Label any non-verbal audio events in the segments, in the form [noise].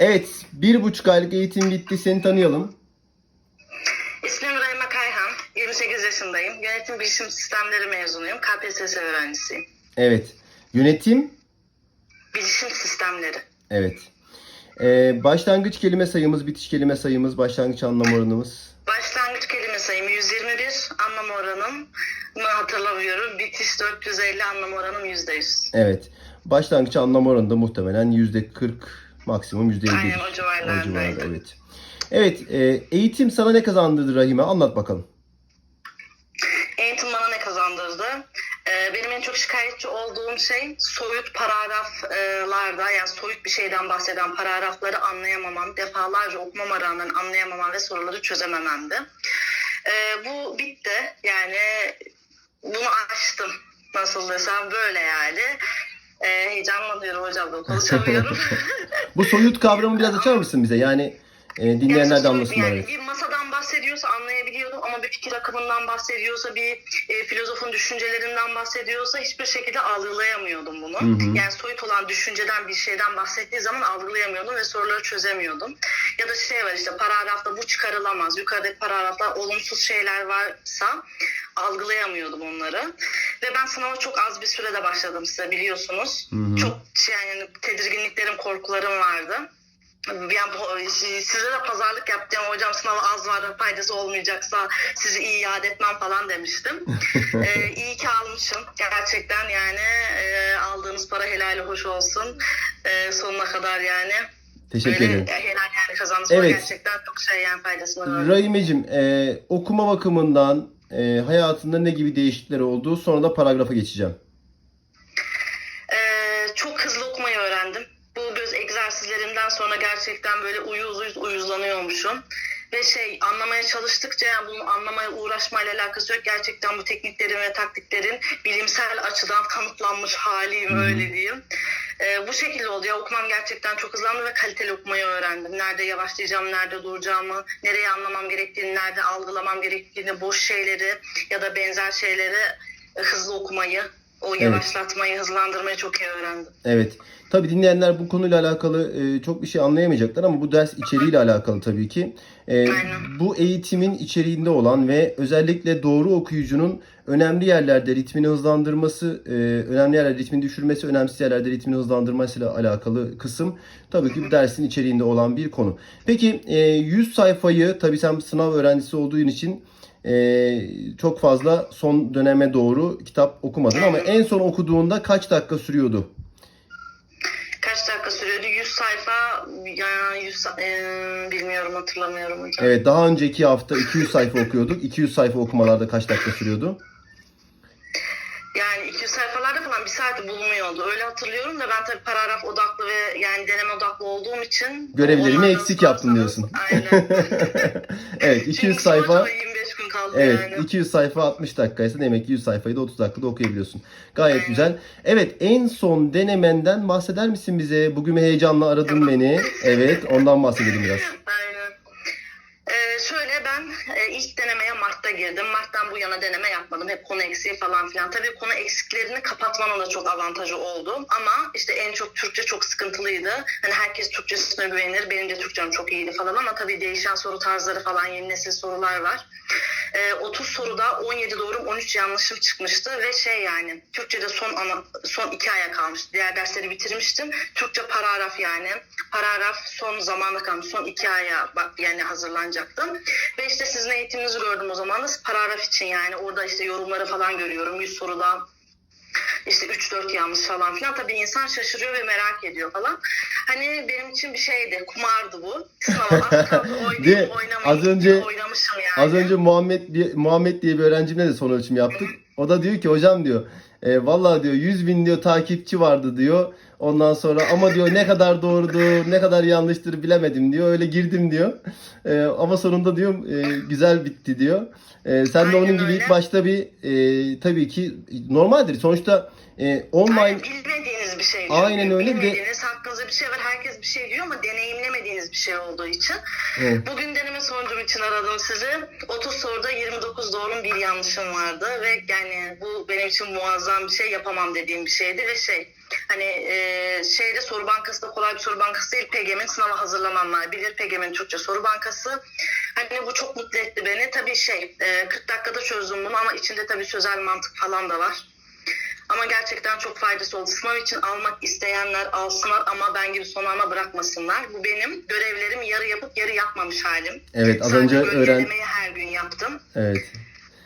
Evet, bir buçuk aylık eğitim bitti. Seni tanıyalım. İsmim Rahime Kayhan. 28 yaşındayım. Yönetim bilişim sistemleri mezunuyum. KPSS öğrencisiyim. Evet. Yönetim. Bilişim sistemleri. Evet. Ee, başlangıç kelime sayımız, bitiş kelime sayımız, başlangıç anlam oranımız. Başlangıç kelime sayımı 121, anlam oranım hatırlamıyorum. Bitiş 450, anlam oranım %100. Evet. Başlangıç anlam oranı da muhtemelen yüzde 40, maksimum yüzde 50. Aynen o O civarlarda. evet. Evet, e, eğitim sana ne kazandırdı Rahime? Anlat bakalım. Eğitim bana ne kazandırdı? Ee, benim en çok şikayetçi olduğum şey soyut paragraflarda yani soyut bir şeyden bahseden paragrafları anlayamamam, defalarca okumama rağmen anlayamamam ve soruları çözemememdi. Ee, bu bitti. Yani bunu açtım. Nasıl desem böyle yani. Ee, heyecanlanıyorum hocam da [laughs] konuşamıyorum. [laughs] Bu soyut kavramı biraz açar mısın bize? Yani e, dinleyenler de anlasınlar. yani evet. Bir masadan bahsediyorsa anlayabiliyordum ama bir fikir akımından bahsediyorsa, bir e, filozofun düşüncelerinden bahsediyorsa hiçbir şekilde algılayamıyordum bunu. Hı hı. Yani soyut olan düşünceden bir şeyden bahsettiği zaman algılayamıyordum ve soruları çözemiyordum. Ya da şey var işte paragrafta bu çıkarılamaz. Yukarıdaki paragrafta olumsuz şeyler varsa algılayamıyordum onları. Ve ben sınava çok az bir sürede başladım size biliyorsunuz. Hı hı. Çok yani tedirginliklerim, korkularım vardı. Yani bu- size de pazarlık yaptım hocam sınavı az var faydası olmayacaksa sizi iyi iade etmem falan demiştim. [laughs] ee, iyi ki almışım gerçekten yani e, aldığınız para helali hoş olsun Ee, sonuna kadar yani. Teşekkür Böyle ederim. helal yani kazandığınız Evet. gerçekten çok şey yani faydasını gördüm. Rahimeciğim, e, okuma bakımından e, hayatında ne gibi değişiklikler oldu? Sonra da paragrafa geçeceğim. Gerçekten böyle uyuz uyuz uyuzlanıyormuşum. Ve şey anlamaya çalıştıkça yani bunu anlamaya uğraşmayla alakası yok. Gerçekten bu tekniklerin ve taktiklerin bilimsel açıdan kanıtlanmış haliyim öyle diyeyim. Ee, bu şekilde oldu ya okumam gerçekten çok hızlandı ve kaliteli okumayı öğrendim. Nerede yavaşlayacağım, nerede duracağımı, nereye anlamam gerektiğini, nerede algılamam gerektiğini, boş şeyleri ya da benzer şeyleri e, hızlı okumayı, o Evet. yavaşlatmayı, hızlandırmayı çok iyi öğrendim. Evet. Tabii dinleyenler bu konuyla alakalı e, çok bir şey anlayamayacaklar ama bu ders içeriğiyle alakalı tabii ki. E, bu eğitimin içeriğinde olan ve özellikle doğru okuyucunun önemli yerlerde ritmini hızlandırması, e, önemli yerlerde ritmini düşürmesi, önemsiz yerlerde ritmini hızlandırmasıyla alakalı kısım tabii ki bu dersin içeriğinde olan bir konu. Peki e, 100 sayfayı tabii sen sınav öğrencisi olduğun için e, çok fazla son döneme doğru kitap okumadın ama en son okuduğunda kaç dakika sürüyordu? Kaç dakika sürüyordu? 100 sayfa ya 100 sa- eee, bilmiyorum hatırlamıyorum hocam. Evet daha önceki hafta 200 sayfa okuyorduk. 200 sayfa okumalarda kaç dakika sürüyordu? Yani 200 sayfalarda falan bir saati bulmuyordu. Öyle hatırlıyorum da ben tabii paragraf odaklı ve yani deneme odaklı olduğum için Görevlerimi eksik sorarsanız- diyorsun. Aynen. [laughs] evet 200 Çünkü sayfa hocama 25 gün kaldı Evet yani. 200 sayfa 60 dakikaysa demek ki 100 sayfayı da 30 dakikada okuyabiliyorsun. Gayet Aynen. güzel. Evet en son denemenden bahseder misin bize? Bugün heyecanla aradın beni. Evet ondan bahsedelim biraz. [laughs] Aynen. Ee, şöyle ben e, ilk denemeye Mart'ta girdim. Mart'tan bu yana deneme yapmadım. Hep konu eksiği falan filan. Tabii konu eksiklerini kapatmanın da çok avantajı oldu. Ama işte en çok Türkçe çok sıkıntılıydı. Hani herkes Türkçesine güvenir. Benim de Türkçem çok iyiydi falan ama tabii değişen soru tarzları falan yeni nesil sorular var. Ee, 30 soruda 17 doğrum 13 yanlışım çıkmıştı ve şey yani Türkçe'de son ana, son iki aya kalmış. Diğer dersleri bitirmiştim. Türkçe paragraf yani. Paragraf son zamanda kalmış. Son iki aya yani hazırlanacaktım. Ve işte sizin eğitiminizi gördüm o zaman paragraf için yani. Orada işte yorumları falan görüyorum. 100 soruda işte 3-4 yanlış falan filan. Tabii insan şaşırıyor ve merak ediyor falan. Hani benim için bir şeydi. Kumardı bu. Sınava [laughs] az kaldı. De, az önce- oynamışım yani. Az önce Muhammed diye, Muhammed diye bir öğrencimle de son ölçüm yaptık. O da diyor ki hocam diyor e, vallahi diyor 100 bin diyor takipçi vardı diyor. Ondan sonra ama diyor ne kadar doğrudur ne kadar yanlıştır bilemedim diyor. Öyle girdim diyor. E, ama sonunda diyor e, güzel bitti diyor. E, sen de Aynen onun gibi öyle. ilk başta bir e, tabii ki normaldir. Sonuçta e, online Aynen, bilmediğiniz bir şey. çünkü. Aynen öyle. Bir de- Bilmediğiniz hakkınızda bir şey var. Herkes bir şey diyor ama deneyimlemediğiniz bir şey olduğu için. Evet. Bugün deneme sonucum için aradım sizi. 30 soruda 29 doğrum bir yanlışım vardı ve yani bu benim için muazzam bir şey yapamam dediğim bir şeydi ve şey Hani e, şeyde soru bankası da kolay bir soru bankası değil. PGM'in sınava hazırlananlar bilir. PGM'in Türkçe soru bankası. Hani bu çok mutlu etti beni. Tabii şey e, 40 dakikada çözdüm bunu ama içinde tabii sözel mantık falan da var. Ama gerçekten çok faydası oldu. Sınav için almak isteyenler alsınlar ama ben gibi son ana bırakmasınlar. Bu benim görevlerim yarı yapıp yarı yapmamış halim. Evet az önce öğren her gün yaptım. Evet.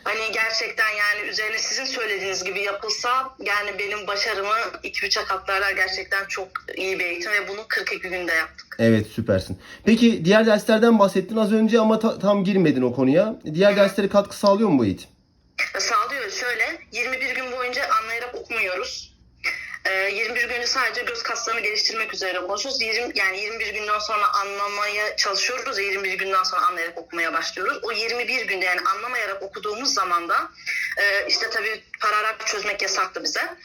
Hani gerçekten yani üzerine sizin söylediğiniz gibi yapılsa yani benim başarımı 2-3'e katlarlar gerçekten çok iyi bir eğitim ve bunu 42 günde yaptık. Evet süpersin. Peki diğer derslerden bahsettin az önce ama ta- tam girmedin o konuya. Diğer derslere katkı sağlıyor mu bu eğitim? Sağlıyor şöyle 21 gün boyunca anlayarak okumuyoruz. E, 21 günde sadece göz kaslarını geliştirmek üzere konuşuyoruz. 20, yani 21 günden sonra anlamaya çalışıyoruz. ve 21 günden sonra anlayarak okumaya başlıyoruz. O 21 günde yani anlamayarak okuduğumuz zaman da e, işte tabii paragraf çözmek yasaktı bize.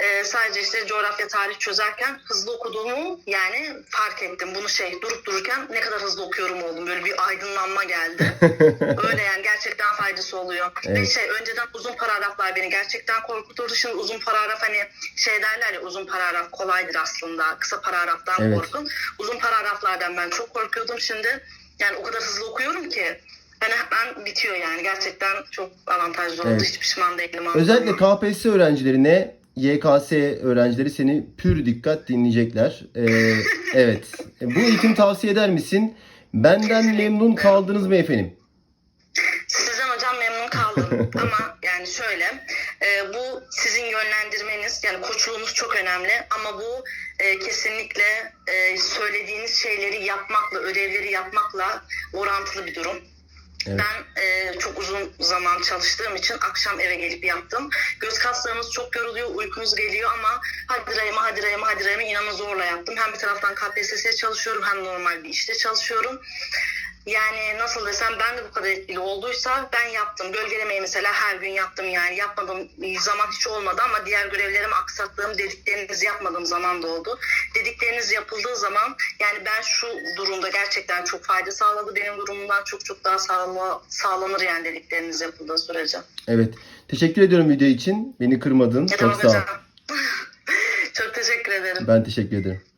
E, sadece işte coğrafya tarih çözerken hızlı okuduğumu yani fark ettim. Bunu şey durup dururken ne kadar hızlı okuyorum oldum. Böyle bir aydınlanma geldi. [laughs] Öyle yani gerçekten faydası oluyor. Ve Evet. şey önceden uzun paragraflar beni gerçekten korkuturdu. Şimdi uzun paragraf hani şey derler ya uzun paragraf kolaydır aslında. Kısa paragraftan Evet. korkun. Uzun paragraflardan ben çok korkuyordum. Şimdi yani o kadar hızlı okuyorum ki hani hemen bitiyor yani. Gerçekten çok avantajlı oldu. Evet. Hiç pişman değilim. Özellikle. KPSS öğrencilerine YKS öğrencileri seni pür dikkat dinleyecekler. Ee, [laughs] evet. Bu eğitim tavsiye eder misin? Benden memnun kaldınız mı efendim? Sizden hocam memnun kaldım [laughs] ama yani şöyle e, bu sizin yönlendirmeniz yani koçluğunuz çok önemli ama bu e, kesinlikle e, söylediğiniz şeyleri yapmakla ödevleri yapmakla orantılı bir durum. Evet. Ben e, çok uzun zaman çalıştığım için akşam eve gelip yaptım. Göz kaslarınız çok yoruluyor, uykunuz geliyor ama hadi rayıma, hadi rayıma, hadi rayıma inanın zorla yaptım. Hem bir taraftan KPSS'ye çalışıyorum hem normal bir işte çalışıyorum. Yani nasıl desem ben de bu kadar etkili olduysa ben yaptım. Gölgelemeyi mesela her gün yaptım yani. Yapmadığım zaman hiç olmadı ama diğer görevlerimi aksattığım dediklerinizi yapmadığım zaman da oldu. Dedikleriniz yapıldığı zaman yani ben şu durumda gerçekten çok fayda sağladı. Benim durumumdan çok çok daha sağla, sağlanır yani dedikleriniz yapıldığı sürece. Evet. Teşekkür ediyorum video için. Beni kırmadın. Ne Çok sağ ol. [laughs] çok teşekkür ederim. Ben teşekkür ederim.